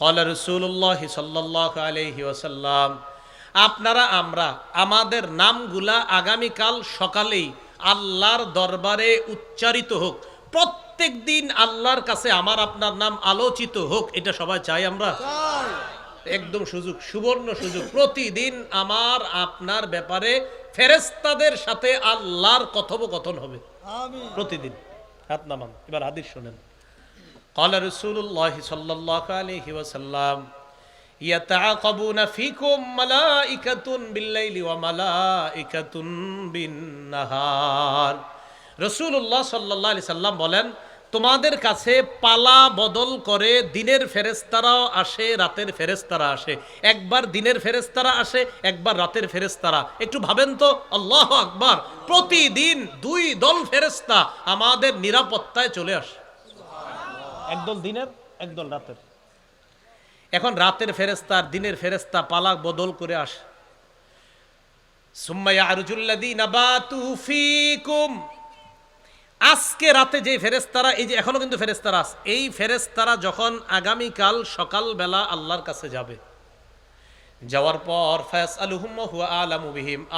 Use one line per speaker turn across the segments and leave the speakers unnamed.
কলা রসুল্লাহ সাল্লাহ আলহি ওসাল্লাম আপনারা আমরা আমাদের নামগুলা আগামীকাল সকালেই আল্লাহর দরবারে উচ্চারিত হোক। প্রত্যেক দিন আল্লাহর কাছে আমার আপনার নাম আলোচিত হোক এটা সবাই চাই আমরা? একদম সুযোগ সুবর্ণ সুযোগ। প্রতিদিন আমার আপনার ব্যাপারে ফেরেস্তাদের সাথে আল্লাহর কথোপকথন হবে। প্রতিদিন। হাত নামান। এবার হাদিস শোনেন। قال رسول الله صلى الله عليه وسلم يتعاقبون فيكم ملائكة بالليل وملائكة بالنهار রসুল্লাহ সাল্লাহ আলি সাল্লাম বলেন তোমাদের কাছে পালা বদল করে দিনের ফেরেস্তারাও আসে রাতের ফেরেস্তারা আসে একবার দিনের ফেরেস্তারা আসে একবার রাতের ফেরেস্তারা একটু ভাবেন তো আল্লাহ আকবার প্রতিদিন দুই দল ফেরেস্তা আমাদের নিরাপত্তায় চলে আসে একদল দিনের, একদল রাতের। এখন রাতের ফেরেস্তা দিনের ফেরেস্তা পালাক বদল করে আসে। আজকে রাতে যে ফেরেস্তারা এই যে এখনও কিন্তু ফেরেস্তারা আছে, এই ফেরেস্তারা যখন আগামীকাল সকালবেলা আল্লাহর কাছে যাবে, যাওয়ার পর ফায়াস আলুহুম হুয়া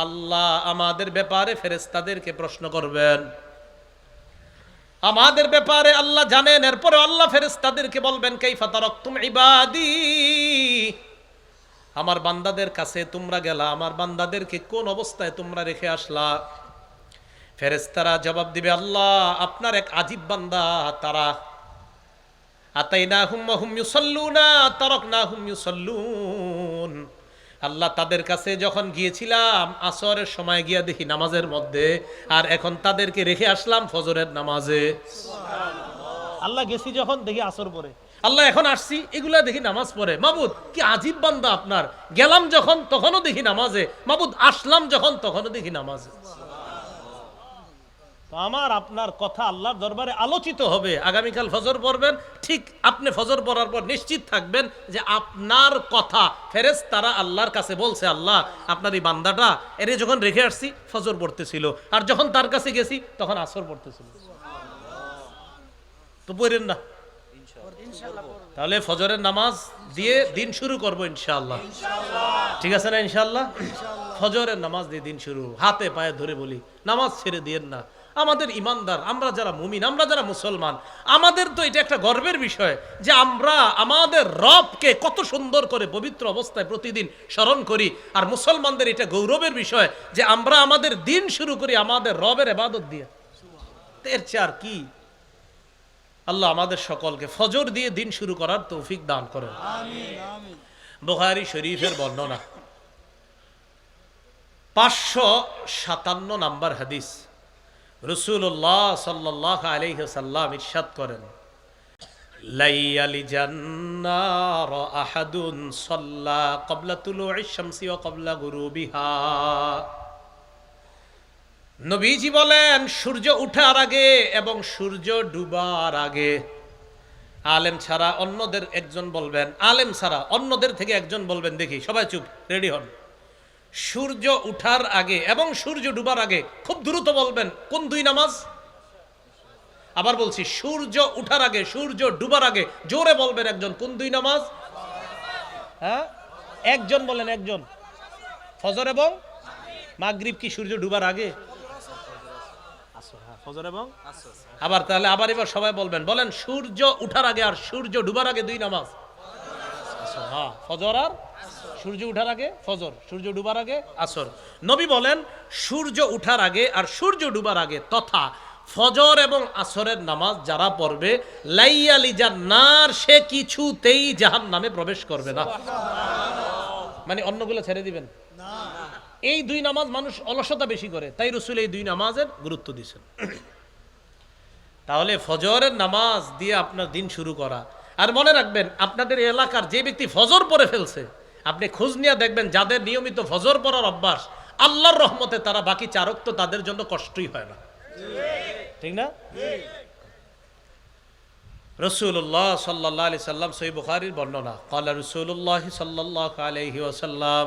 আল্লাহ আমাদের ব্যাপারে ফেরেস্তাদেরকে প্রশ্ন করবেন। আমাদের ব্যাপারে আল্লাহ জানেন, এরপরে আল্লাহ ফেরেস্তাদেরকে বলবেন, কাইফা তারাকতুম ইবাদি? আমার বান্দাদের কাছে তোমরা গেলা, আমার বান্দাদেরকে কোন অবস্থায় তোমরা রেখে আসলা? ফেরেস্তারা জবাব দিবে, আল্লাহ, আপনার এক আজীব বান্দা, তারা আতাইনা হুম হুম ইউসাল্লুনা তারক না হুম ইউসাল্লুন। আল্লাহ তাদের কাছে যখন গিয়েছিলাম আসরের সময় গিয়া দেখি নামাজের মধ্যে আর এখন তাদেরকে রেখে আসলাম ফজরের নামাজে। আল্লাহ গেছি যখন দেখি আসর পরে। আল্লাহ এখন আসছি এগুলা দেখি নামাজ পড়ে। মাবুদ কি আজীব বান্দা আপনার। গেলাম যখন তখনও দেখি নামাজে। মাবুদ আসলাম যখন তখনও দেখি নামাজে। তো আমার আপনার কথা আল্লাহর দরবারে আলোচিত হবে। আগামীকাল ফজর পড়বেন, ঠিক আপনি ফজর পড়ার পর নিশ্চিত থাকবেন যে আপনার কথা ফেরেস তারা আল্লাহর কাছে বলছে, আল্লাহ, আপনার এই বান্দাটা এরে যখন রেখে আসছি, ফজর পড়তেছিল। আর যখন তার কাছে গেছি, তখন আসর পড়তেছিল। তো পড়েন না। তাহলে ফজরের নামাজ দিয়ে দিন শুরু করব ইনশাআল্লাহ। ঠিক আছে না ইনশাল্লাহ ফজরের নামাজ দিয়ে দিন শুরু। হাতে পায়ে ধরে বলি, নামাজ ছেড়ে দিয়েন না। আমাদের ইমানদার, আমরা যারা মুমিন, আমরা যারা মুসলমান, আমাদের তো এটা একটা গর্বের বিষয় যে আমরা আমাদের রবকে কত সুন্দর করে পবিত্র অবস্থায় প্রতিদিন স্মরণ করি। আর মুসলমানদের এটা গৌরবের বিষয় যে আমরা আমাদের দিন শুরু করি আমাদের রবের এবাদত দিয়ে। এর চেয়ে কি? আল্লাহ আমাদের সকলকে ফজর দিয়ে দিন শুরু করার তৌফিক দান করেন। বুখারী শরীফের বর্ণনা। পাঁচশো সাতান্ন নাম্বার হাদিস। রসুল্লাহ সাল্লাহ আলহ্লাম ইরশাদ করেন, লাইয়ালি জান্নার আহাদুন সল্লা কবলা তুলু কবলা গুরুবিহা। নবীজি বলেন, সূর্য উঠার আগে এবং সূর্য ডুবার আগে আলেম ছাড়া অন্যদের একজন বলবেন, আলেম ছাড়া অন্যদের থেকে একজন বলবেন, দেখি সবাই চুপ, রেডি হন। সূর্য উঠার আগে এবং সূর্য ডুবার আগে খুব দ্রুত বলবেন কোন দুই নামাজ? আবার বলছি সূর্য উঠার আগে সূর্য ডুবার আগে জোরে বলবেন একজন কোন দুই নামাজ? হ্যাঁ? একজন বলেন একজন। ফজর এবং মাগরিব কি সূর্য ডুবার আগে? হ্যাঁ, ফজর এবং আবার তাহলে আবার এবার সবাই বলবেন বলেন সূর্য উঠার আগে আর সূর্য ডুবার আগে দুই নামাজ। আসর, হ্যাঁ, ফজর আর সূর্য উঠার আগে? ফজর। সূর্য ডুবার আগে? আসর। নবী বলেন সূর্য উঠার আগে আর সূর্য ডুবার আগে তথা ফজর এবং আসরের নামাজ যারা পড়বে লাইয়ালি জান্নার সে কিছুতেই জাহান নামে প্রবেশ করবে না। মানে অন্যগুলো ছেড়ে দিবেন? এই দুই নামাজ মানুষ অলসতা বেশি করে তাই রসুল এই দুই নামাজের গুরুত্ব দিয়েছেন। তাহলে ফজরের নামাজ দিয়ে আপনার দিন শুরু করা। আর মনে রাখবেন আপনাদের এলাকার যে ব্যক্তি ফজর পরে ফেলছে আপনি খোঁজ নিয়ে দেখবেন, যাদের নিয়মিত ফজর পড়ার অভ্যাস, আল্লাহর রহমতে তারা বাকি চারক তো তাদের জন্য কষ্টই হয় না। ঠিক না? রসুল্লাহ সাল্লাহ আলি সাল্লাম সই বুখারির বর্ণনা কলা রসুল্লাহ সাল্লাহ আলহি ওসাল্লাম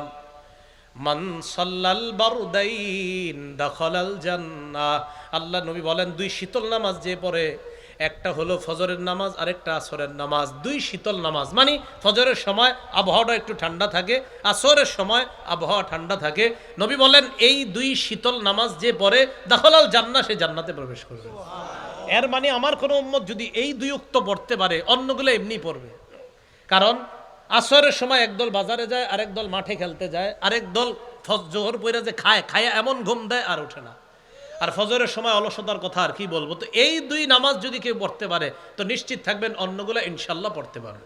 মান সাল্লাল বারুদাইন দখলাল জান্নাহ। আল্লাহ নবী বলেন, দুই শীতল নামাজ যে পড়ে একটা হলো ফজরের নামাজ আর একটা আসরের নামাজ। দুই শীতল নামাজ। মানে ফজরের সময় আবহাওয়াটা একটু ঠান্ডা থাকে, আসরের সময় আবহাওয়া ঠান্ডা থাকে। নবী বলেন, এই দুই শীতল নামাজ যে পড়ে, দাখলাল জান্না সে জান্নাতে প্রবেশ করবে। এর মানে আমার কোনো উম্মত যদি এই দুই উক্ত পড়তে পারে, অন্যগুলো এমনি পড়বে। কারণ আসরের সময় একদল বাজারে যায়, আরেক দল মাঠে খেলতে যায়, আরেক দল জোহর পইরা যে খায় খায় এমন ঘুম দেয় আর ওঠে না। আর ফজরের সময় অলসতার কথা আর কি বলবো তো এই দুই নামাজ যদি কেউ পড়তে পারে তো নিশ্চিত থাকবেন অন্যগুলো ইনশাল্লাহ পড়তে পারবে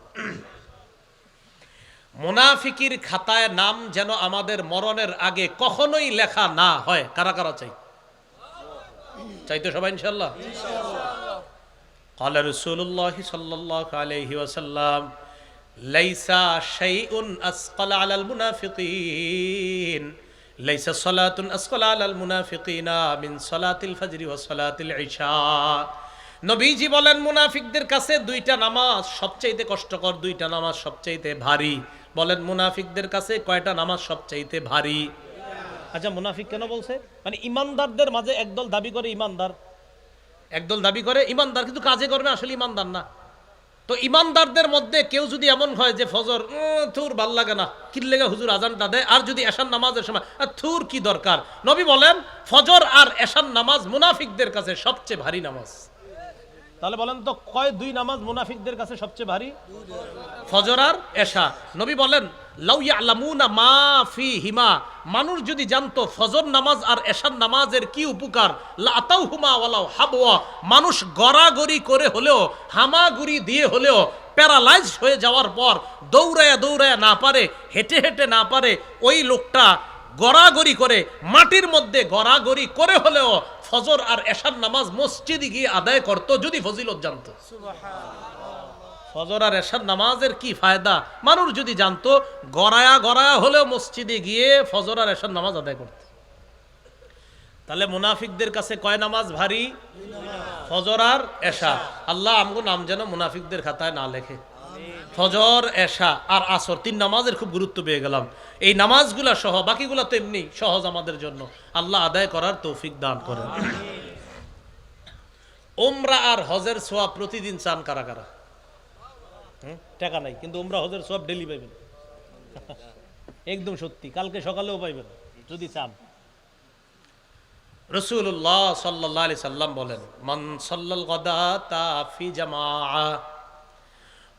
মোনাফিকির খাতায় নাম যেন আমাদের মরণের আগে কখনোই লেখা না হয় কারা কারা চাই চাইতো সবাই ইনশাল্লাহ قال رسول الله صلى الله عليه وسلم ليس شيء أثقل على المنافقين লাইসা সলাতুন আসকালাল আল মুনাফিকিনা মিন সলাতিল ফাজরি ওয়া সলাতিল ইশা। নবীজি বলেন মুনাফিকদের কাছে দুইটা নামাজ সবচাইতে কষ্টকর দুইটা নামাজ সবচাইতে ভারী। বলেন মুনাফিকদের কাছে কয়টা নামাজ সবচাইতে ভারী? আচ্ছা মুনাফিক কেন বলছে? মানে ইমানদারদের মাঝে একদল দাবি করে ইমানদার। একদল দাবি করে ইমানদার কিন্তু কাজে করবে আসলে ইমানদার না। তো ইমানদারদের মধ্যে কেউ যদি এমন হয় যে ফজর থুর ভালো লাগে না কিল্লেগা হুজুর আজানটা দেয়? আর যদি এশান নামাজের সময় থুর কি দরকার? নবী বলেন, ফজর আর এশান নামাজ মুনাফিকদের কাছে সবচেয়ে ভারী নামাজ। তাহলে বলেন তো, কয় দুই নামাজ মুনাফিকদের কাছে সবচেয়ে ভারী? ফজর আর এশা। নবী বলেন, লাউ ইয়ালামুনা মা ফি হিমা মানুষ যদি জানতো ফজর নামাজ আর এশার নামাজের কি উপকার লাতাউ ওয়ালাউ হাবওয়া। মানুষ গড়াগড়ি করে হলেও, হামাগুড়ি দিয়ে হলেও প্যারালাইজ হয়ে যাওয়ার পর, দৌড়ায়া দৌড়ায়া না পারে, হেঁটে হেঁটে না পারে, ওই লোকটা গড়াগড়ি করে মাটির মধ্যে গড়াগড়ি করে হলেও ফজর আর এশার নামাজ মসজিদে গিয়ে আদায় করতো যদি ফজিলত জানতো। ফজর আর এশার নামাজের কি ফায়দা? মানুষ যদি জানতো গড়ায়া গড়ায়া হলেও মসজিদে গিয়ে ফজর আর এশার নামাজ আদায় করত। তাহলে মুনাফিকদের কাছে কয় নামাজ ভারী? ফজর আর এশা। আল্লাহ আমগো নাম যেন মুনাফিকদের খাতায় না লেখে। ফজর, এশা আর আসর, তিন নামাজের খুব গুরুত্ব পেয়ে গেলাম। এই নামাজগুলা সহ বাকিগুলা তো এমনি সহজ আমাদের জন্য। আল্লাহ আদায় করার তৌফিক দান করেন। ওমরা আর হজের সোয়াব প্রতিদিন চান কারা কারা? টাকা নাই, কিন্তু ওমরা হজের সব ডেলি পাইবেন। একদম সত্যি, কালকে সকালেও পাইবেন, যদি চান। রসুল্লাহ সাল্লাহ আলি সাল্লাম বলেন, মান সাল্লাল গদা তা ফি জামা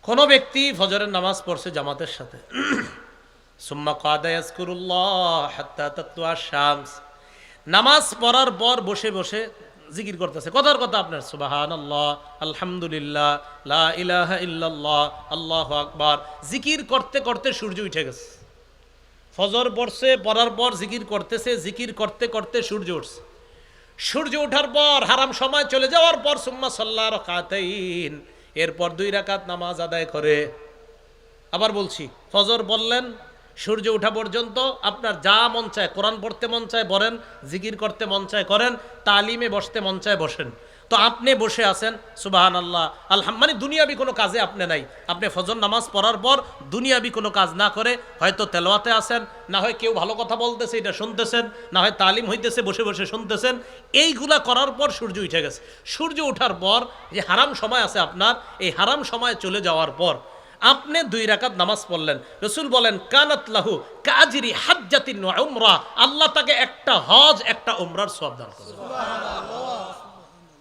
কোন ব্যক্তি ফজরের নামাজ পড়ছে জামাতের সাথে। সুম্মা কাদা ইয়াজকুরুল্লাহ হাত্তা তাতলুয়া শামস। নামাজ পড়ার পর বসে বসে জিকির করতেছে। কথার কথা আপনার সুবাহান আল্লাহ আলহামদুলিল্লাহ, লা ইলাহা ইল্লাল্লাহ, আল্লাহ আকবার। জিকির করতে করতে সূর্য উঠে গেছে। ফজর পড়ছে, পড়ার পর জিকির করতেছে, জিকির করতে করতে সূর্য উঠছে। সূর্য ওঠার পর হারাম সময় চলে যাওয়ার পর সুম্মা সাল্লাহ রকাতাইন। এরপর দুই রাকাত নামাজ আদায় করে। আবার বলছি, ফজর বললেন, সূর্য ওঠা পর্যন্ত আপনার যা মন চায়, কোরআন পড়তে মন চায় বলেন, জিকির করতে মন চায় করেন, তালিমে বসতে মন চায় বসেন। তো আপনি বসে আছেন সুবাহান আল্লাহ আলহাম মানে দুনিয়াবি কোনো কাজে আপনি নাই। আপনি ফজর নামাজ পড়ার পর দুনিয়াবি কোনো কাজ না করে হয়তো তেলোয়াতে আছেন, না হয় কেউ ভালো কথা বলতেছে, এটা শুনতেছেন, না হয় তালিম হইতেছে, বসে বসে শুনতেছেন, এইগুলা করার পর সূর্য উঠে গেছে। সূর্য ওঠার পর যে হারাম সময় আছে আপনার, এই হারাম সময় চলে যাওয়ার পর আপনি দুই রাকাত নামাজ পড়লেন। রসুল বলেন, কানাত লাহু কাজিরি হাজ্জাতিন উমরা। আল্লাহ তাকে একটা হজ, একটা উমরার সওয়াব দান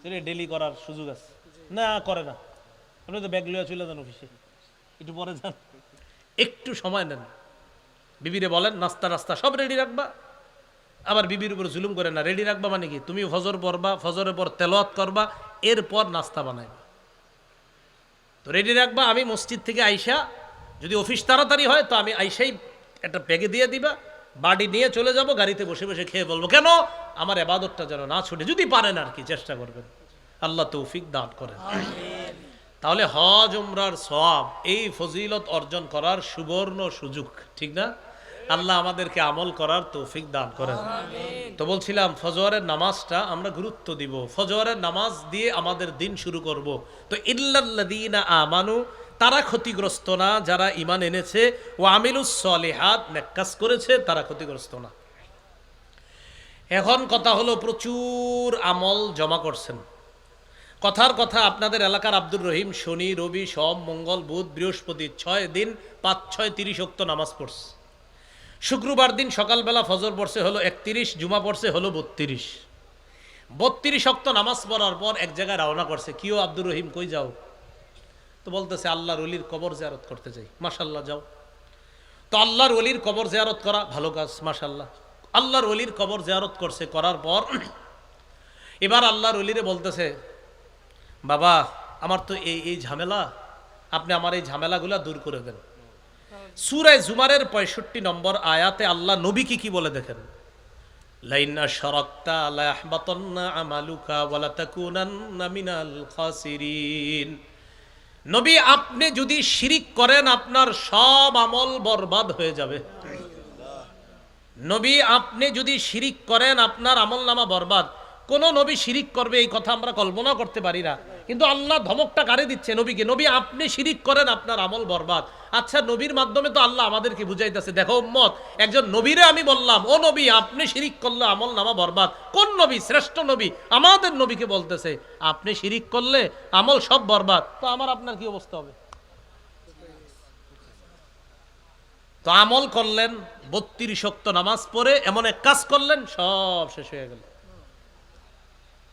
করবে ডেলি করার সুযোগ আছে। না, করে না। আপনি তো ব্যাগ লিয়ে চলে যান অফিসে একটু পরে যান। একটু সময় নেন। বিবিরে বলেন, নাস্তা রাস্তা সব রেডি রাখবা। আবার বিবির উপর জুলুম করে না রেডি রাখবা মানে কি? তুমি ফজর পড়বা, ফজরের পর তেলাওয়াত করবা, এরপর নাস্তা বানাইবা। তো রেডি রাখবা, আমি মসজিদ থেকে আইসা, যদি অফিস তাড়াতাড়ি হয়, তো আমি আইসাই একটা প্যাকে দিয়ে দিবা। বাড়ি নিয়ে চলে যাব গাড়িতে বসে বসে খেয়ে বলব কেন? আমার এবাদতটা যেন না ছুটে যদি পারেন আর কি চেষ্টা করবেন। আল্লাহ তৌফিক দান করেন। তাহলে হজ উমরার সব এই ফজিলত অর্জন করার সুবর্ণ সুযোগ ঠিক না? আল্লাহ আমাদেরকে আমল করার তৌফিক দান করেন। তো বলছিলাম ফজরের নামাজটা আমরা গুরুত্ব দিব। ফজরের নামাজ দিয়ে আমাদের দিন শুরু করব। তো ইল্লাল্লাযীনা আমানু তারা ক্ষতিগ্রস্ত না, যারা ইমান এনেছে ও আমিলুস সলিহাত নেকাজ করেছে, তারা ক্ষতিগ্রস্ত না। এখন কথা হলো প্রচুর আমল জমা করছেন। কথার কথা আপনাদের এলাকার আব্দুর রহিম, শনি, রবি, সোম, মঙ্গল, বুধ, বৃহস্পতি, ছয় দিন, পাঁচ, ছয়, তিরিশ অক্ত নামাজ পড়ছে। শুক্রবার দিন সকালবেলা ফজর পড়ছে হলো একত্রিশ, জুমা পড়ছে হলো বত্রিশ। বত্রিশ অক্ত নামাজ পড়ার পর এক জায়গায় রওনা করছে। কিও আব্দুর রহিম, কই যাও? তো বলতেছে, আল্লাহর অলির কবর জিয়ারত করতে যাই মাশাল্লাহ যাও। তো আল্লাহর অলির কবর জিয়ারত করা ভালো কাজ মাশাল্লাহ আল্লাহর অলির কবর জিয়ারত করছে, করার পর এবার আল্লাহর অলিরে বলতেছে, বাবা, আমার তো এই এই ঝামেলা, আপনি আমার এই ঝামেলাগুলা দূর করে দেন। সুরায় জুমারের পঁয়ষট্টি নম্বর আয়াতে আল্লাহ নবী কি কি বলে দেখেন? লাইনা আমালুকা নবী, আপনি যদি শিরিক করেন, আপনার সব আমল বরবাদ হয়ে যাবে। নবী, আপনি যদি শিরিক করেন, আপনার আমল নামা বরবাদ। কোন নবী শিরিক করবে, এই কথা আমরা কল্পনা করতে পারি না। কিন্তু আল্লাহ ধমকটা কারে দিচ্ছে নবীকে? নবী, আপনি শিরিক করেন, আপনার আমল বরবাদ। আচ্ছা নবীর মাধ্যমে তো আল্লাহ আমাদেরকে বুঝাইতেছে। দেখো উম্মত, একজন নবীরে আমি বললাম, ও নবী, আপনি শিরিক করলে আমল নামা বরবাদ। কোন নবী? শ্রেষ্ঠ নবী? আমাদের নবীকে বলতেছে, আপনি শিরিক করলে আমল সব বরবাদ। তো আমার আপনার কি অবস্থা হবে? তো আমল করলেন, বত্রিশ শক্ত নামাজ পড়ে এমন এক কাজ করলেন, সব শেষ হয়ে গেল।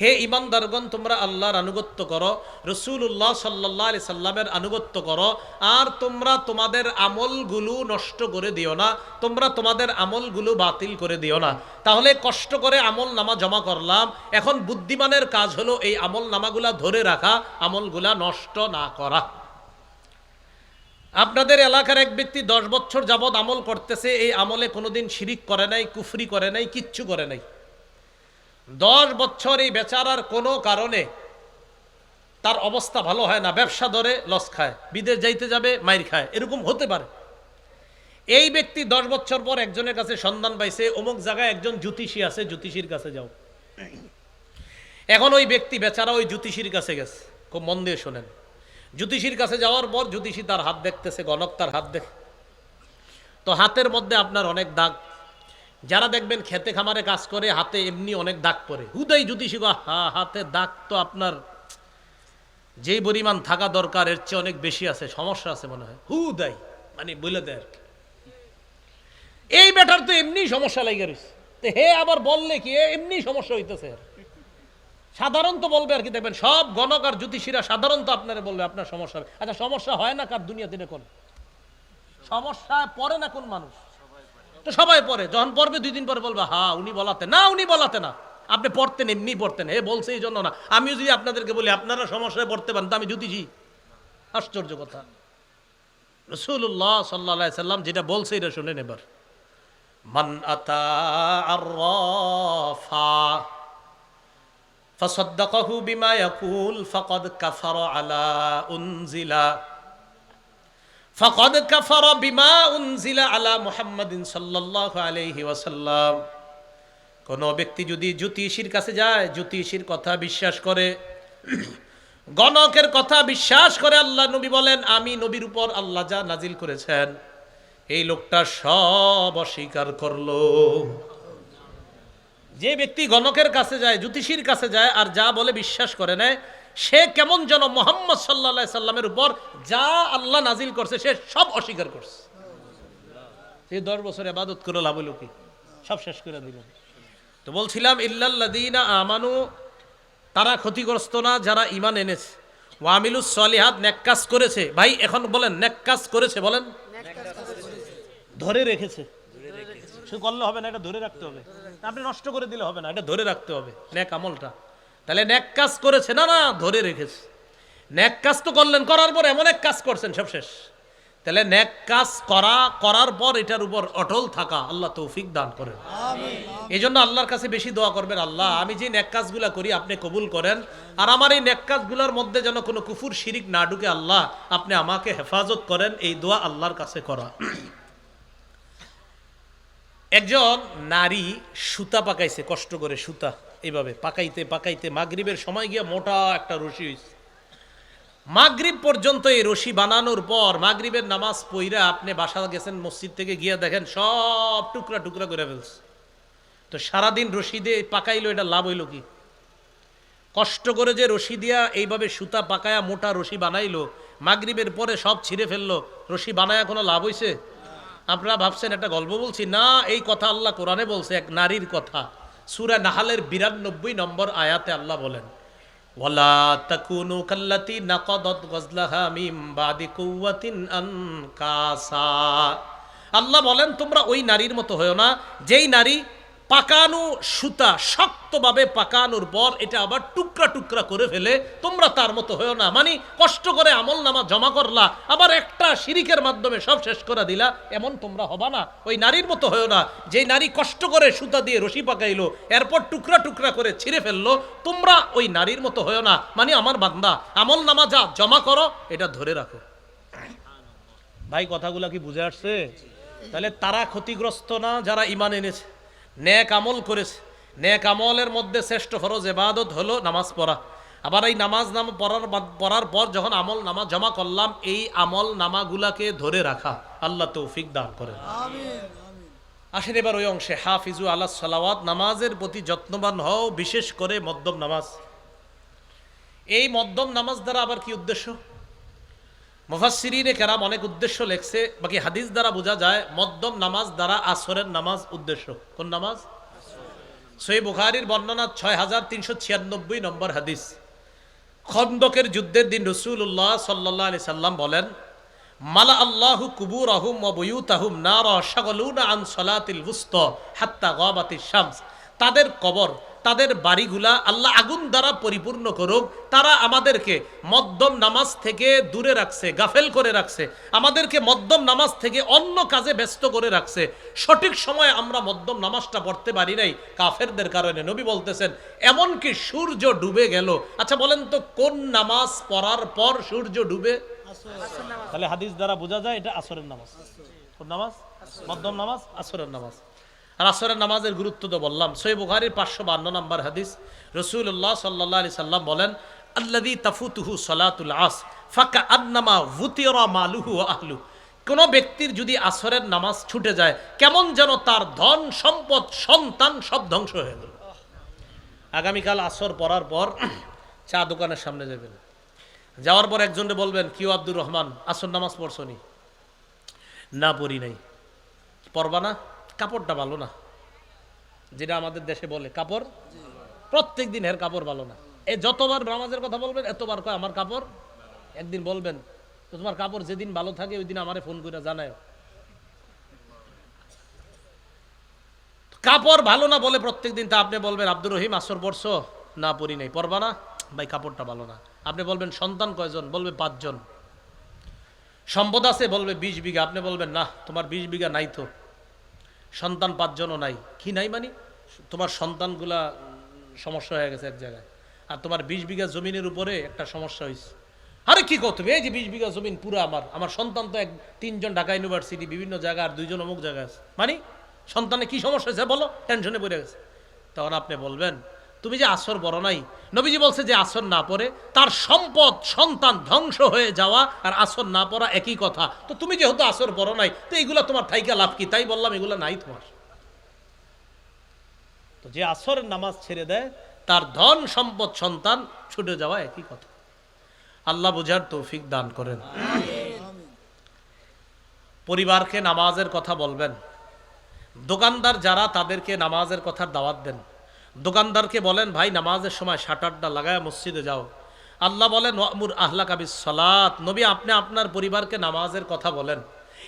হে ইমানদারগণ, তোমরা আল্লাহর আনুগত্য করো রসুল্লাহ সাল্লাহ আলি সাল্লামের আনুগত্য করো, আর তোমরা তোমাদের আমলগুলো নষ্ট করে দিও না, তোমরা তোমাদের আমলগুলো বাতিল করে দিও না। তাহলে কষ্ট করে আমল নামা জমা করলাম, এখন বুদ্ধিমানের কাজ হলো এই আমল নামাগুলা ধরে রাখা, আমলগুলা নষ্ট না করা। আপনাদের এলাকার এক ব্যক্তি দশ বছর যাবৎ আমল করতেছে, এই আমলে কোনোদিন শিরিক করে নাই, কুফরি করে নাই, কিচ্ছু করে নাই। দশ বছর এই বেচারার কোনো কারণে তার অবস্থা ভালো হয় না, ব্যবসা ধরে লস খায়, বিদেশ যাইতে যাবে, মাইর খায়, এরকম হতে পারে। এই ব্যক্তি দশ বছর পর একজনের কাছে সন্ধান পাইছে, অমুক জায়গায় একজন জ্যোতিষী আছে, জ্যোতিষীর কাছে যাও। এখন ওই ব্যক্তি বেচারা ওই জ্যোতিষীর কাছে গেছে, খুব মন দিয়ে শোনেন। জ্যোতিষীর কাছে যাওয়ার পর জ্যোতিষী তার হাত দেখতেছে, গণক তার হাত দেখ। তো হাতের মধ্যে আপনার অনেক দাগ যারা দেখবেন খেতে খামারে কাজ করে, হাতে এমনি অনেক দাগ পরে হুদাই জ্যোতিষী হা, হাতে দাগ তো আপনার যেই পরিমাণ থাকা দরকার, এর চেয়ে অনেক বেশি আছে, সমস্যা আছে মনে হয়। হুদাই মানে বলে দেয় আর কি। এই ব্যাটার তো এমনি সমস্যা লেগে রয়েছে হে আবার বললে কি এমনি সমস্যা হইতেছে। সাধারণত বলবে আর কি, দেখবেন সব গণক আর জ্যোতিষীরা সাধারণত আপনারা বলবে, আপনার সমস্যা আচ্ছা সমস্যা হয় না কার দুনিয়া দিনে কোন সমস্যায় পড়ে না কোন মানুষ। তো সবাই পড়ে যখন পড়বে দুই দিন পরে বলবে হা উনি বলাতে না উনি বলাতে না আপনি পড়তেন এমনি পড়তেন এ বলছে এই জন্য না আমিও যদি আপনাদেরকে বলি আপনারা সমস্যায় পড়তে পারেন তো আমি জ্যোতিষী আশ্চর্য কথা রসুল্লাহ সাল্লা সাল্লাম যেটা বলছে এটা শুনেন এবার মান আতা আর্রাফা فصدقه بما يقول فقد كفر على أنزل ফকদ কাফর বিমা উনজিলা আলা মুহাম্মাদিন সাল্লাল্লাহু আলাইহি ওয়াসাল্লাম। ব্যক্তি যদি জ্যোতিষীর কাছে যায়, জ্যোতিষীর কথা বিশ্বাস করে, গণকের কথা বিশ্বাস করে আল্লাহ নবী বলেন, আমি নবীর উপর আল্লাহ যা নাজিল করেছেন, এই লোকটা সব অস্বীকার করল। যে ব্যক্তি গণকের কাছে যায়, জ্যোতিষীর কাছে যায় আর যা বলে বিশ্বাস করে নেয় সে কেমন যেন মোহাম্মদ সাল্লা সাল্লামের উপর যা আল্লাহ নাজিল করছে, সে সব অস্বীকার করছে। এই দশ বছর আবাদত করে লাভ কি? সব শেষ করে দিল। তো বলছিলাম ইল্লাল্লাদিনা আমানু, তারা ক্ষতিগ্রস্ত না, যারা ইমান এনেছে। ওয়ামিলুস সলিহাত নেককাজ করেছে। ভাই, এখন বলেন নেককাজ করেছে বলেন? ধরে রেখেছে। শুধু করলে হবে না, এটা ধরে রাখতে হবে। আপনি নষ্ট করে দিলে হবে না, এটা ধরে রাখতে হবে। ন্যাক আমলটা। তাহলে ন্যাক কাজ করেছে না না ধরে রেখেছে। ন্যাক কাজ তো করলেন করার পর এমন এক কাজ করছেন সব শেষ। তাহলে ন্যাক কাজ করা করার পর এটার উপর অটল থাকা আল্লাহ তৌফিক দান করেন। এই জন্য আল্লাহর কাছে বেশি দোয়া করবেন আল্লাহ আমি যে ন্যাক কাজগুলা করি আপনি কবুল করেন। আর আমার এই ন্যাক কাজগুলোর মধ্যে যেন কোনো কুফুর শিরিক না ঢুকে আল্লাহ আপনি আমাকে হেফাজত করেন এই দোয়া আল্লাহর কাছে করা। একজন নারী সুতা পাকাইছে কষ্ট করে সুতা। এইভাবে পাকাইতে পাকাইতে মাগরিবের সময় গিয়া মোটা একটা রশি হইছে। মাগরিব পর্যন্ত এই রশি বানানোর পর মাগরিবের নামাজ পইরা আপনি বাসা গেছেন, মসজিদ থেকে গিয়া দেখেন সব টুকরা টুকরা করে ফেলছে। তো সারাদিন রশি দিয়ে পাকাইলো, এটা লাভ হইল কি? কষ্ট করে যে রশি দিয়া এইভাবে সুতা পাকায়া মোটা রশি বানাইলো, মাগরিবের পরে সব ছিঁড়ে ফেলল, রশি বানায়া কোনো লাভ হইছে? আপনারা ভাবছেন একটা গল্প বলছি? না, এই কথা আল্লাহ কোরআনে বলছে, এক নারীর কথা। সুরা নাহালের বিরানব্বই নম্বর আয়াতে আল্লাহ বলেন আল্লাহ বলেন, তোমরা ওই নারীর মতো হয়েও না, যেই নারী পাকানো সুতা শক্তভাবে পাকানোর পর এটা আবার টুকরা টুকরা করে ফেলে। তোমরা তার মতো হয়েও না। মানে কষ্ট করে আমল নামা জমা করলা, আবার একটা শিরিকের মাধ্যমে সব শেষ করে দিলা, এমন তোমরা হবা না। ওই নারীর মতো হয়েও না। যেই নারী কষ্ট করে সুতা দিয়ে রশি পাকাইলো, এরপর টুকরা টুকরা করে ছিঁড়ে ফেলল, তোমরা ওই নারীর মতো হয়েও না। মানে আমার বান্দা, আমল নামা যা জমা করো, এটা ধরে রাখো। ভাই, কথাগুলা কি বুঝে আসছে? তাহলে তারা ক্ষতিগ্রস্ত না যারা ইমান এনেছে? ন্যাক আমল করেছে। ন্যাক আমলের মধ্যে শ্রেষ্ঠ ফরজ এবাদত হলো নামাজ পড়া। আবার এই নামাজ নাম পড়ার পড়ার পর যখন আমল নামা জমা করলাম এই আমল নামাগুলাকে ধরে রাখা আল্লাহ তৌফিক দান করেন। আসেন এবার ওই অংশে হাফিজু আল্লাহ সালাওয়াত নামাজের প্রতি যত্নবান হও বিশেষ করে মদ্যম নামাজ। এই মদ্যম নামাজ দ্বারা আবার কি উদ্দেশ্য? মুফাসসিরিনে কেরাম অনেক উদ্দেশ্য লেখছে, বাকি হাদিস দ্বারা বোঝা যায় মদ্যম নামাজ দ্বারা আসরের নামাজ উদ্দেশ্য। কোন নামাজ? সই বুখারির বর্ণনা ছয় হাজার তিনশো ছিয়ানব্বই নম্বর হাদিস। খন্দকের যুদ্ধের দিন রসুল্লাহ সাল্লাহ আলি সাল্লাম বলেন, মালা আল্লাহু কুবুর আহুম অবয়ুত আহুম না রসাগলুনা আন সলাতিল বুস্ত হাত্তা গবাতি শামস। তাদের কবর তাদের বাড়িগুলা আল্লাহ আগুন দ্বারা পরিপূর্ণ করুক। তারা আমাদেরকে মদ্যম নামাজ থেকে দূরে রাখছে, গাফেল করে রাখছে। আমাদেরকে মদ্যম নামাজ থেকে অন্য কাজে ব্যস্ত করে রাখছে। সঠিক সময়ে আমরা মদ্যম নামাজটা পড়তে পারি নাই কাফেরদের কারণে। নবী বলতেছেন, এমনকি সূর্য ডুবে গেল। আচ্ছা বলেন তো, কোন নামাজ পড়ার পর সূর্য ডুবে? তাহলে হাদিস দ্বারা বোঝা যায় এটা আসরের নামাজ। নামাজ? মধ্যম নামাজ, আসরের নামাজ। আর আসরের নামাজের গুরুত্ব তো বললাম। সই বুখারির পাঁচশো বান্ন নম্বর হাদিস। রসুল্লাহ সাল্লাহ আলি সাল্লাম বলেন আল্লাদি তাফুতুহু সলাতুল আস ফাঁকা আন্নামা ভুতিয়রা মালুহু আহলু। কোনো ব্যক্তির যদি আসরের নামাজ ছুটে যায়, কেমন যেন তার ধন, সম্পদ, সন্তান সব ধ্বংস হয়ে গেল। আগামীকাল আসর পড়ার পর চা দোকানের সামনে যাবেন। যাওয়ার পর একজনকে বলবেন কিউ আব্দুর রহমান, আসর নামাজ পড়ছনি না, পড়ি নাই। পড়বা না? কাপড়টা ভালো না। যেটা আমাদের দেশে বলে, কাপড়? প্রত্যেক দিন এর কাপড় ভালো না। এ যতবার নামাজের কথা বলবেন, এতবার কয়, আমার কাপড়? একদিন বলবেন, তো তোমার কাপড় যেদিন ভালো থাকে, ওই দিন আমারে ফোন করে জানায় কাপড় ভালো না বলে প্রত্যেক দিন তা আপনি বলবেন, আব্দুর রহিম, আসর পড়ছো? না, পড়ি নাই। পড়বা না? ভাই, কাপড়টা ভালো না। আপনি বলবেন, সন্তান কয়জন? বলবে, পাঁচজন। সম্পদ আছে? বলবে, বিশ বিঘা। আপনি বলবেন, না, তোমার বিশ বিঘা নাই তো। সন্তান পাঁচজনও নাই। কি নাই মানে? তোমার সন্তানগুলা সমস্যা হয়ে গেছে এক জায়গায়। আর তোমার বিশ বিঘা জমিনের উপরে একটা সমস্যা হয়েছে আরে কি করতে এই যে বিশ বিঘা জমিন পুরো আমার। আমার সন্তান তো এক তিনজন ঢাকা ইউনিভার্সিটি, বিভিন্ন জায়গা আর দুইজন অমুক জায়গায় আছে। মানে সন্তানে কি সমস্যা হয়েছে বলো? টেনশনে পড়ে গেছে। তখন আপনি বলবেন তুমি যে আসর বড় নাই। নবীজি বলছে যে আসর না পড়ে তার সম্পদ, সন্তান ধ্বংস হয়ে যাওয়া আর আসর না পড়া একই কথা। তো তুমি যেহেতু আসর বড় নাই, তো এইগুলা তোমার থাইকা লাভ কি? তাই বললাম এগুলা নাই তোমার। তো যে আসরের নামাজ ছেড়ে দেয়, তার ধন, সম্পদ, সন্তান ছুটে যাওয়া একই কথা। আল্লাহ বুঝার তৌফিক দান করেন। পরিবারকে নামাজের কথা বলবেন। দোকানদার যারা তাদেরকে নামাজের কথার দাওয়াত দেন। দোকানদারকে বলেন, ভাই, নামাজের সময় শাটারটা লাগায় মসজিদে যাও। আল্লাহ বলেন, ওয়ামুর আহলা কাবিস সালাত নবী আপনি আপনার পরিবারকে নামাজের কথা বলেন।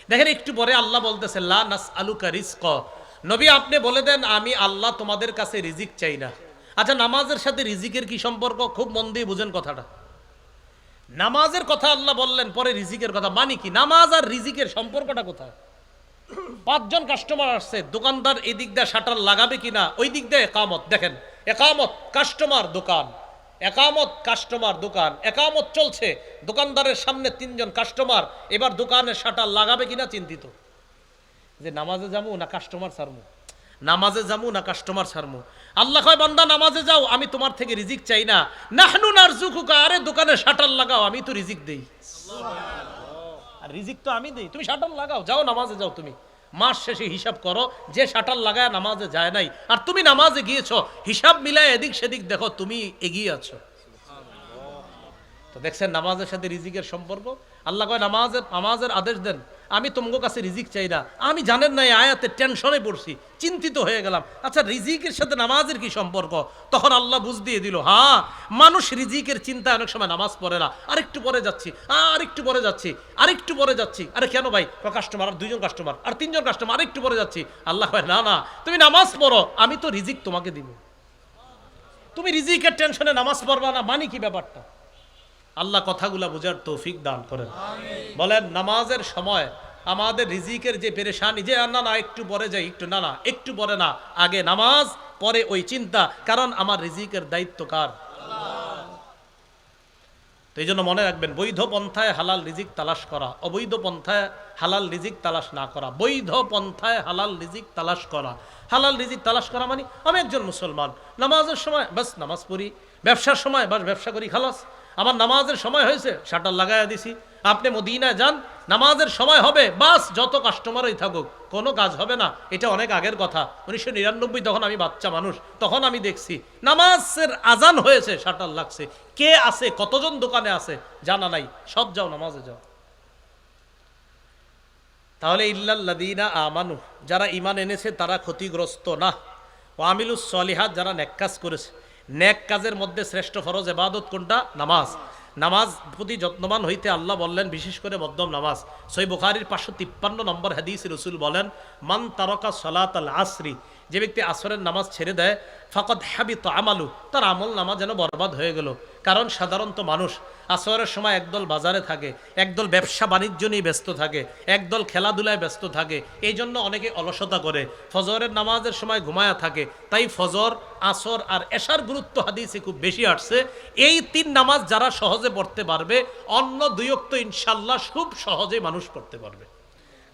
দেখেন, একটু পরে আল্লাহ বলতেছে, লা নাস আলুকা রিস্ক নবী আপনি বলে দেন, আমি আল্লাহ তোমাদের কাছে রিজিক চাই না। আচ্ছা নামাজের সাথে রিজিকের কি সম্পর্ক? খুব মন দিয়ে বুঝেন কথাটা। নামাজের কথা আল্লাহ বললেন, পরে রিজিকের কথা। মানে কি? নামাজ আর রিজিকের সম্পর্কটা কোথায়? পাঁচজন কাস্টমার আসছে, দোকানদার এই দিক দিয়ে শাটার লাগাবে কিনা ওই দিক দিয়ে একামত। দেখেন, একামত কাস্টমার দোকান, একামত কাস্টমার দোকান, একামত চলছে। দোকানদারের সামনে তিনজন কাস্টমার এবার দোকানের শাটার লাগাবে কিনা চিন্তিত। যে নামাজে যাব না কাস্টমার ছাড়মু নামাজে যাব না কাস্টমার ছাড়মু আল্লাহ কয়, বান্দা, নামাজে যাও, আমি তোমার থেকে রিজিক চাই না। নাহনু নারজুকুকা, আরে দোকানে শাটার লাগাও, আমি তো রিজিক দেই। রিজিক তো আমি দিই। তুমি শাটার লাগাও, যাও নামাজে যাও তুমি। মাস শেষে হিসাব করো, যে শাটার লাগায় নামাজে যায় নাই। আর তুমি নামাজে গিয়েছো, হিসাব মিলায় এদিক সেদিক দেখো, তুমি এগিয়ে আছো। তো দেখছেন, নামাজের সাথে রিজিকের সম্পর্ক? আল্লাহ কয়, নামাজের নামাজের আদেশ দেন। আমি তোমাকে কাছে রিজিক চাই না। আমি জানেন না এই আয়াতে টেনশনে পড়ছি, চিন্তিত হয়ে গেলাম। আচ্ছা রিজিকের সাথে নামাজের কি সম্পর্ক? তখন আল্লাহ বুঝ দিয়ে দিল হ্যাঁ মানুষ রিজিকের চিন্তা অনেক সময় নামাজ পড়ে না। আরেকটু পরে যাচ্ছি, আরেকটু পরে যাচ্ছি, আরেকটু পরে যাচ্ছি। আরে কেন ভাই? কাস্টমার আর দুইজন কাস্টমার আর তিনজন কাস্টমার আরেকটু পরে যাচ্ছি। আল্লাহ কয়, না না, তুমি নামাজ পড়ো, আমি তো রিজিক তোমাকে দিব। তুমি রিজিকের টেনশনে নামাজ পড়বা না মানে কি ব্যাপারটা? আল্লাহ কথাগুলা বোঝার তৌফিক দান করেন। বলেন, নামাজের সময় আমাদের রিজিকের যে পেরেশানি, যে না না, একটু পরে যাই, একটু, না না, একটু পরে না, আগে নামাজ, পরে ওই চিন্তা। কারণ আমার রিজিকের দায়িত্ব কার? তো এই জন্য মনে রাখবেন, বৈধ পন্থায় হালাল রিজিক তালাশ করা, অবৈধ পন্থায় হালাল রিজিক তালাশ না করা, বৈধ পন্থায় হালাল রিজিক তালাশ করা। হালাল রিজিক তালাশ করা মানে আমি একজন মুসলমান। নামাজের সময়, বাস, নামাজ পড়ি। ব্যবসার সময়, বাস, ব্যবসা করি, খালাস। আমার নামাজের সময় হয়েছে শাটার লাগাইয়া দিছি। আপনি মদিনায় যান, নামাজের সময় হবে, বাস, যত কাস্টমারই থাকুক, কোনো কাজ হবে না। এটা অনেক আগের কথা। উনিশশো নিরানব্বই তখন আমি বাচ্চা মানুষ, তখন আমি দেখছি, নামাজের আজান হয়েছে শাটার লাগছে। কে আছে, কতজন দোকানে আছে, জানা নাই। সব যাও, নামাজে যাও। তাহলে ইল্লাল্লাদিনা আমানু, যারা ইমান এনেছে, তারা ক্ষতিগ্রস্ত না। ওয়ামিলুস সলিহাত, যারা নেক কাজ করেছে। নেক কাজের মধ্যে শ্রেষ্ঠ ফরজ এবাদত কোনটা? নামাজ। নামাজ প্রতি যত্নবান হইতে আল্লাহ বললেন, বিশেষ করে মধ্যম নামাজ। সই বুখারির পাঁচশো তিপ্পান্ন নম্বর হাদিস রসুল বলেন, মান তারকা সলাত আল আসরি যে ব্যক্তি আসরের নামাজ ছেড়ে দেয় ফকত হ্যাবিত আমালু তার আমল নামাজ যেন বরবাদ হয়ে গেল। কারণ সাধারণত মানুষ আসরের সময় একদল বাজারে থাকে, একদল ব্যবসা বাণিজ্য নিয়ে ব্যস্ত থাকে, একদল খেলাধুলায় ব্যস্ত থাকে, এই জন্য অনেকে অলসতা করে। ফজরের নামাজের সময় ঘুমায়া থাকে, তাই ফজর, আসর আর এশার গুরুত্ব হাদিসে খুব বেশি আসছে। এই তিন নামাজ যারা সহজে পড়তে পারবে, অন্য দুইক্ত ইনশাল্লাহ খুব সহজে মানুষ পড়তে পারবে।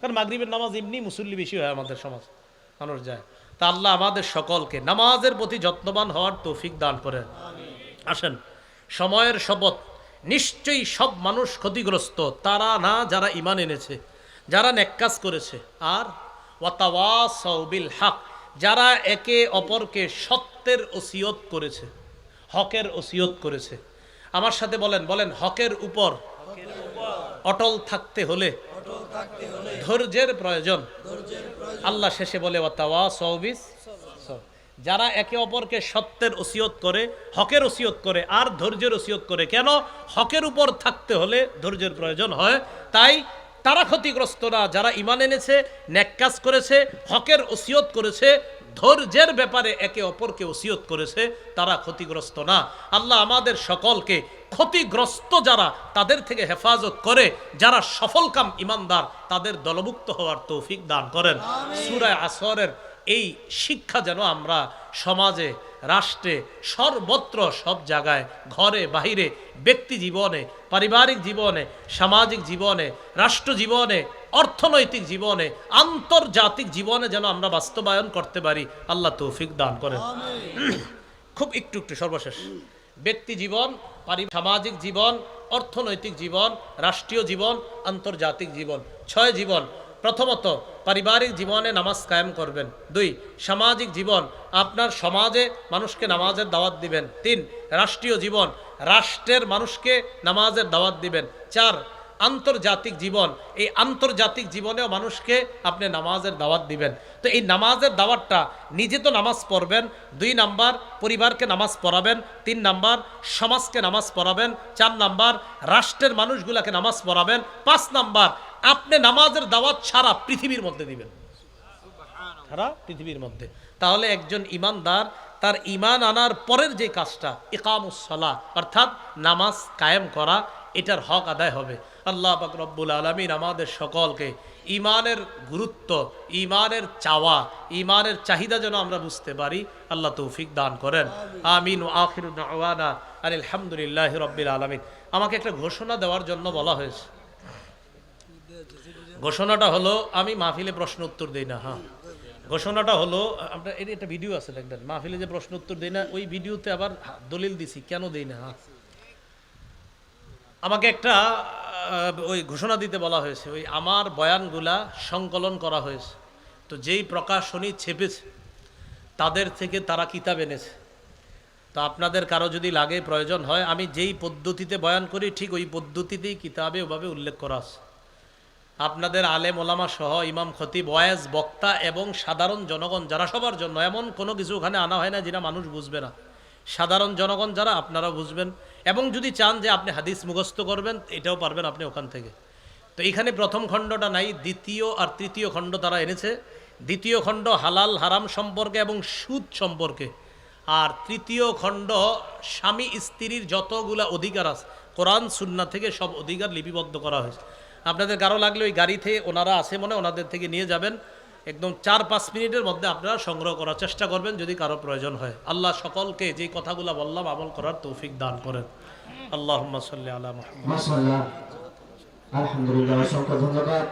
কারণ মাগরিবের নামাজ এমনি মুসল্লি বেশি হয় আমাদের সমাজ, মানুষ যায়। তা আল্লাহ আমাদের সকলকে নামাজের প্রতি যত্নবান হওয়ার তৌফিক দান করেন। আসেন। সময়ের শপথ। নিশ্চয়ই সব মানুষ ক্ষতিগ্রস্ত, তারা না যারা ইমান এনেছে, যারা নেককাজ করেছে। আর ওয়াতাওয়াসবিল হক যারা একে অপরকে সত্যের ওসিয়ত করেছে, হকের ওসিয়ত করেছে। আমার সাথে বলেন বলেন, হকের উপর অটল থাকতে হলে ধৈর্যের প্রয়োজন। আল্লাহ শেষে বলে ওয়াতাওয়া সৌবিস যারা একে অপরকে সত্যের ওসিয়ত করে হকের ওসিয়ত করে আর ধৈর্যের ওসিয়ত করে কেন? হকের উপর থাকতে হলে ধৈর্যের প্রয়োজন হয়। তাই তারা ক্ষতিগ্রস্ত না যারা ইমান এনেছে ন্যাক্কাজ করেছে হকের ওসিয়ত করেছে ধৈর্যের ব্যাপারে একে অপরকে ওসিয়ত করেছে তারা ক্ষতিগ্রস্ত না। আল্লাহ আমাদের সকলকে ক্ষতিগ্রস্ত যারা তাদের থেকে হেফাজত করে যারা সফলকাম ইমানদার তাদের দলভুক্ত হওয়ার তৌফিক দান করেন। সুরায় আসরের এই শিক্ষা যেন আমরা সমাজে, রাষ্ট্রে, সর্বত্র সব জায়গায়, ঘরে, বাহিরে, ব্যক্তি জীবনে, পারিবারিক জীবনে, সামাজিক জীবনে, রাষ্ট্র জীবনে, অর্থনৈতিক জীবনে, আন্তর্জাতিক জীবনে যেন আমরা বাস্তবায়ন করতে পারি, আল্লাহ তৌফিক দান করেন। খুব একটু একটু সর্বশেষ। ব্যক্তি জীবন সামাজিক জীবন, অর্থনৈতিক জীবন, রাষ্ট্রীয় জীবন, আন্তর্জাতিক জীবন, ছয় জীবন প্রথমত, পারিবারিক জীবনে নামাজ কায়েম করবেন। দুই, সামাজিক জীবন, আপনার সমাজে মানুষকে নামাজের দাওয়াত দিবেন। তিন, রাষ্ট্রীয় জীবন, রাষ্ট্রের মানুষকে নামাজের দাওয়াত দিবেন। চার, আন্তর্জাতিক জীবন, এই আন্তর্জাতিক জীবনেও মানুষকে আপনি নামাজের দাওয়াত দিবেন। তো এই নামাজের দাওয়াতটা নিজে তো নামাজ পড়বেন, দুই নাম্বার, পরিবারকে নামাজ পড়াবেন, তিন নাম্বার, সমাজকে নামাজ পড়াবেন, চার নাম্বার, রাষ্ট্রের মানুষগুলাকে নামাজ পড়াবেন, পাঁচ নাম্বার আপনি নামাজের দাওয়াত সারা পৃথিবীর মধ্যে দিবেন। সারা পৃথিবীর মধ্যে। তাহলে একজন ইমানদার, তার ইমান আনার পরের যে কাজটা ইকামুসলা অর্থাৎ নামাজ কায়েম করা, এটার হক আদায় হবে। আল্লাহ পাক রব্বুল আলমিন আমাদের সকলকে ইমানের গুরুত্ব ইমানের চাওয়া ইমানের চাহিদা যেন আমরা বুঝতে পারি, আল্লাহ তৌফিক দান করেন। আমিন। আখির আলহামদুলিল্লাহ রব্বিল আলমিন। আমাকে একটা ঘোষণা দেওয়ার জন্য বলা হয়েছে। ঘোষণাটা হলো, আমি মাহফিলে প্রশ্ন উত্তর দিই না হ্যাঁ। ঘোষণাটা হলো, আমরা এর একটা ভিডিও আছে, দেখবেন। মাহফিলে যে প্রশ্ন উত্তর দিই না, ওই ভিডিওতে আবার দলিল দিছি, কেন দিই না হ্যাঁ। আমাকে একটা ওই ঘোষণা দিতে বলা হয়েছে, ওই আমার বয়ানগুলা সংকলন করা হয়েছে। তো যেই প্রকাশনী ছেপেছে, তাদের থেকে তারা কিতাব এনেছে। তো আপনাদের কারও যদি লাগে, প্রয়োজন হয়, আমি যেই পদ্ধতিতে বয়ান করি, ঠিক ওই পদ্ধতিতেই কিতাবে ওভাবে উল্লেখ করা আছে। আপনাদের আলেম ওলামা সহ ইমাম খতিব ওয়াজ বক্তা এবং সাধারণ জনগণ যারা সবার জন্য, এমন কোনো কিছু ওখানে আনা হয় না যেটা মানুষ বুঝবে না। সাধারণ জনগণ যারা আপনারা বুঝবেন। এবং যদি চান যে আপনি হাদিস মুখস্থ করবেন, এটাও পারবেন আপনি ওখান থেকে। তো এখানে প্রথম খণ্ডটা নাই, দ্বিতীয় আর তৃতীয় খণ্ড তারা এনেছে। দ্বিতীয় খণ্ড হালাল, হারাম সম্পর্কে এবং সুদ সম্পর্কে। আর তৃতীয় খণ্ড, স্বামী স্ত্রীর যতগুলা অধিকার আছে, কোরআন সুন্না থেকে সব অধিকার লিপিবদ্ধ করা হয়েছে। আপনাদের গাড়ো লাগলে ওই গাড়িতে ওনারা আছে মনে, ওনাদের থেকে নিয়ে যাবেন। একদম চার পাঁচ মিনিটের মধ্যে আপনারা সংগ্রহ করার চেষ্টা করবেন যদি কারও প্রয়োজন হয়। আল্লাহ সকলকে যে কথাগুলো বললাম আমল করার তৌফিক দান করেন। আল্লাহ
আলহামদুলিল্লাহ, অসংখ্য ধন্যবাদ।